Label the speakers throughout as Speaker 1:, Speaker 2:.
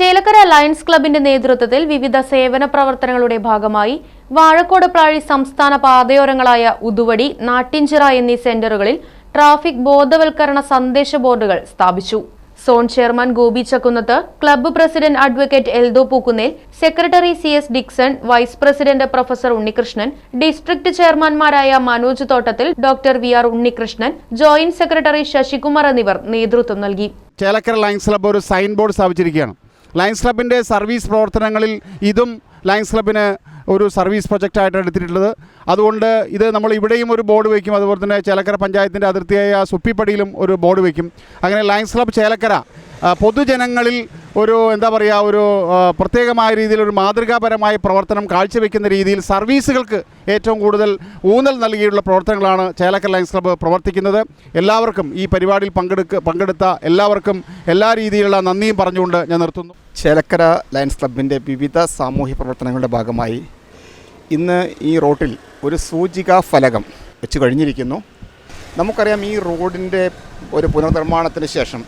Speaker 1: Chelakkara lions ക്ലബിന്റെ നേതൃത്വത്തിൽ വിവിധ സേവന പ്രവർത്തനങ്ങളുടെ ഭാഗമായി വാഴക്കോട് പ്രാഴി സംസ്ഥാന പാതയോരങ്ങളായ ഉതുവടി നാട്ടിഞ്ചിറ എന്നീ സെന്ററുകളിൽ ട്രാഫിക് ബോധവൽക്കരണ സന്ദേശ ബോർഡുകൾ സ്ഥാപിച്ചു. Zone chairman Gopi Chakkunnath club president advocate Eldo Pookunnel secretary C S Dixon vice president professor Unnikrishnan district ചെയർമാൻമാരായ Manoj Thottathil doctor V R Unnikrishnan joint secretary Sasikumar എന്നിവർ നേതൃത്വം നൽകി.
Speaker 2: ചേലക്കര ലയൻസ് ക്ലബ്ബ് ഒരു സൈൻ ബോർഡ് സ്ഥാപിച്ചിരിക്കുകയാണ്. Lions ക്ലബിന്റെ service പ്രവർത്തനങ്ങളിൽ ഇതും lions ക്ലബിന് ഒരു സർവീസ് പ്രൊജക്റ്റായിട്ട് എടുത്തിട്ടുള്ളത്. അതുകൊണ്ട് ഇത് നമ്മൾ ഇവിടെയും ഒരു ബോർഡ് വയ്ക്കും. അതുപോലെ തന്നെ ചേലക്കര പഞ്ചായത്തിന്റെ അതിർത്തിയായ സുപ്പിപ്പടിയിലും ഒരു ബോർഡ് വയ്ക്കും. അങ്ങനെ ലയൺസ് ക്ലബ് ചേലക്കര പൊതുജനങ്ങളിൽ ഒരു എന്താ പറയുക ഒരു പ്രത്യേകമായ രീതിയിൽ ഒരു മാതൃകാപരമായ പ്രവർത്തനം കാഴ്ചവെക്കുന്ന രീതിയിൽ സർവീസുകൾക്ക് ഏറ്റവും കൂടുതൽ ഊന്നൽ നൽകിയിട്ടുള്ള പ്രവർത്തനങ്ങളാണ് ചേലക്കൽ ലയൻസ് ക്ലബ്ബ് പ്രവർത്തിക്കുന്നത്. എല്ലാവർക്കും ഈ പരിപാടിയിൽ പങ്കെടുക്ക പങ്കെടുത്ത എല്ലാവർക്കും എല്ലാ രീതിയിലുള്ള നന്ദിയും പറഞ്ഞുകൊണ്ട് ഞാൻ നിർത്തുന്നു.
Speaker 3: ചേലക്കര ലയൻസ് ക്ലബിന്റെ വിവിധ സാമൂഹ്യ പ്രവർത്തനങ്ങളുടെ ഭാഗമായി ഇന്ന് ഈ റോട്ടിൽ ഒരു സൂചികാ ഫലകം വെച്ച് കഴിഞ്ഞിരിക്കുന്നു. നമുക്കറിയാം ഈ റോഡിന്റെ ഒരു പുനർനിർമ്മാണത്തിന് ശേഷം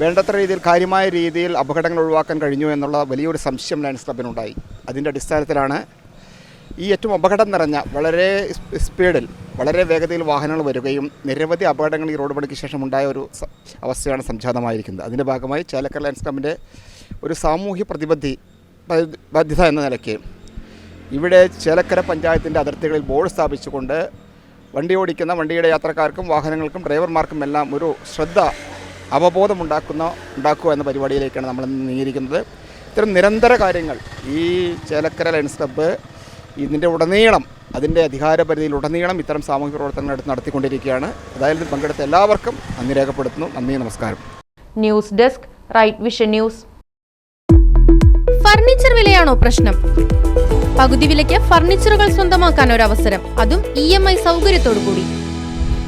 Speaker 3: വേണ്ടത്ര രീതിയിൽ കാര്യമായ രീതിയിൽ അപകടങ്ങൾ ഒഴിവാക്കാൻ കഴിഞ്ഞു എന്നുള്ള വലിയൊരു സംശയം ലയൺസ് ക്ലബിനുണ്ടായി അതിന്റെ അടിസ്ഥാനത്തിലാണ് ഈ ഏറ്റവും അപകടം നിറഞ്ഞ വളരെ സ്പീഡിൽ വളരെ വേഗതയിൽ വാഹനങ്ങൾ വരികയും നിരവധി അപകടങ്ങൾ ഈ റോഡ് പണിക്ക് ശേഷം ഉണ്ടായ ഒരു അവസ്ഥയാണ് സംജാതമായിരിക്കുന്നത്. അതിന്റെ ഭാഗമായി ചാലക്കര ലയൺസ് ക്ലബിന്റെ ഒരു സാമൂഹ്യ പ്രതിബദ്ധി ബാധ്യത എന്ന നിലയ്ക്ക് ഇവിടെ ചേലക്കര പഞ്ചായത്തിന്റെ അതിർത്തികളിൽ ബോർഡ് സ്ഥാപിച്ചുകൊണ്ട് വണ്ടി ഓടിക്കുന്ന വണ്ടിയുടെ യാത്രക്കാർക്കും വാഹനങ്ങൾക്കും ഡ്രൈവർമാർക്കും എല്ലാം ഒരു ശ്രദ്ധ അവബോധമുണ്ടാക്കുന്ന ഉണ്ടാക്കുക എന്ന പരിപാടിയിലേക്കാണ് നമ്മൾ ഇന്ന് നീങ്ങിയിരിക്കുന്നത്. ഇത്തരം നിരന്തര കാര്യങ്ങൾ ഈ ചേലക്കര ലയൺസ് ക്ലബ്ബ് ഇതിന്റെ ഉടനീളം അതിന്റെ അധികാര പരിധിയിൽ ഉടനീളം ഇത്തരം സാമൂഹിക പ്രവർത്തനങ്ങൾ എടുത്ത് നടത്തിക്കൊണ്ടിരിക്കുകയാണ്. അതായത് പങ്കെടുത്ത എല്ലാവർക്കും നന്ദി രേഖപ്പെടുത്തുന്നു. നന്ദി നമസ്കാരം.
Speaker 1: News desk Right Vision news.
Speaker 4: Furniture വിലയാണോ പ്രശ്നം? പകുതി വിലയ്ക്ക് ഫർണിച്ചറുകൾ സ്വന്തമാക്കാൻ ഒരു അവസരം അതും ഇ എം ഐ സൗകര്യത്തോടു കൂടി